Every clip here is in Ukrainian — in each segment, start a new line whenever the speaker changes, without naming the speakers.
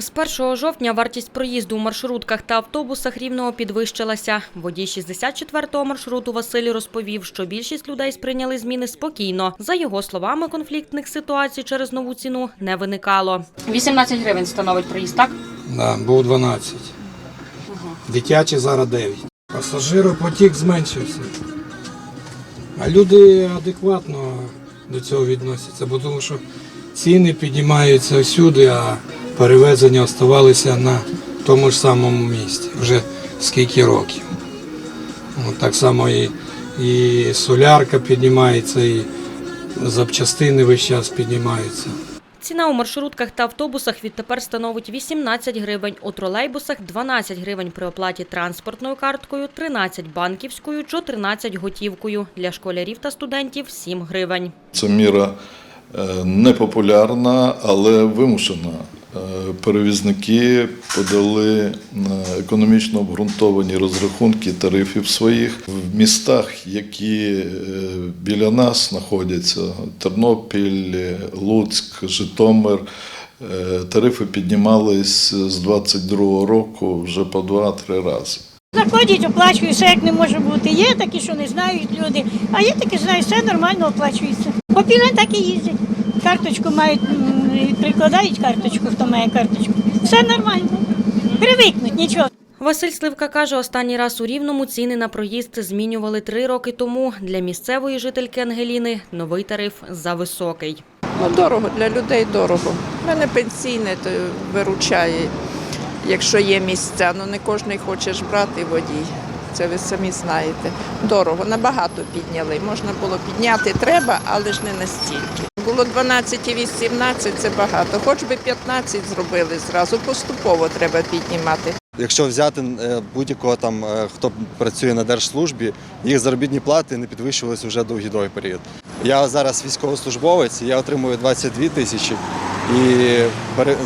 З 1 жовтня вартість проїзду у маршрутках та автобусах рівного підвищилася. Водій 64-го маршруту Василь розповів, що більшість людей сприйняли зміни спокійно. За його словами, конфліктних ситуацій через нову ціну не виникало. 18 гривень становить проїзд, так?
Да, був 12. Дитячі зараз 9. Пасажиропотік зменшився. А люди адекватно до цього відносяться, бо тому що ціни піднімаються всюди, а перевезення оставалися на тому ж самому місці вже скільки років. От так само і, і солярка піднімається, і запчастини весь час піднімаються.
Ціна у маршрутках та автобусах відтепер становить 18 гривень, у тролейбусах 12 гривень при оплаті транспортною карткою, 13 банківською, 14 готівкою. Для школярів та студентів 7 гривень.
Це міра е, непопулярна, але вимушена. Е, Перевізники подали на економічно обґрунтовані розрахунки тарифів своїх в містах, які е, біля нас знаходяться: Тернопіль, Луцьк, Житомир. е, Тарифи піднімались з 22 року вже по 2-3 рази.
Заходять, оплачують, все як не може бути. Є такі, що не знають люди, а є такі, знають, все нормально оплачується. Попілен так і їздять. Карточку мають, прикладають карточку, хто має карточку. Все нормально. Привикнуть, нічого.
Василь Сливка каже, останній раз у Рівному ціни на проїзд змінювали три роки тому. Для місцевої жительки Ангеліни новий тариф зависокий.
Ну, дорого, для людей дорого. У мене пенсійне то виручає, якщо є місця. Ну не кожен хоче ж брати водій. Це ви самі знаєте. Дорого, набагато підняли. Можна було підняти, треба, але ж не настільки. Було 12 і 18, це багато. Хоч би 15 зробили зразу, поступово треба піднімати.
Якщо взяти е, будь-якого там, е, хто працює на держслужбі, їх заробітні плати не підвищувалися вже довгий-довгий період. Я зараз військовослужбовець, я отримую 22 тисячі, і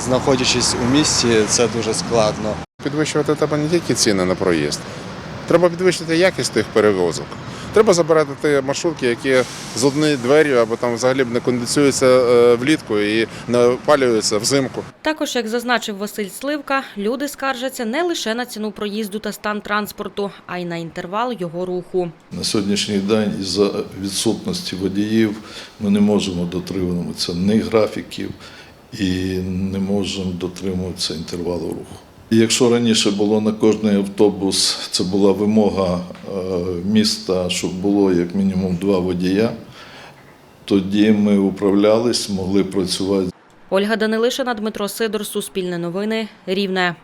знаходячись у місті, це дуже складно.
Підвищувати треба не тільки ціни на проїзд, треба підвищити якість тих перевозок. Треба забирати ті маршрутки, які з однією дверю або там взагалі не кондиціюються е, влітку і не опалюються взимку.
Також, як зазначив Василь Сливка, люди скаржаться не лише на ціну проїзду та стан транспорту, а й на інтервал його руху.
На сьогоднішній день із-за відсутності водіїв ми не можемо дотримуватися ні графіків і не можемо дотримуватися інтервалу руху. І якщо раніше було на кожний автобус, це була вимога е, міста, щоб було як мінімум два водія, тоді ми управлялись, могли працювати
Ольга Данилишина, Дмитро Сидор, Суспільне новини, Рівне.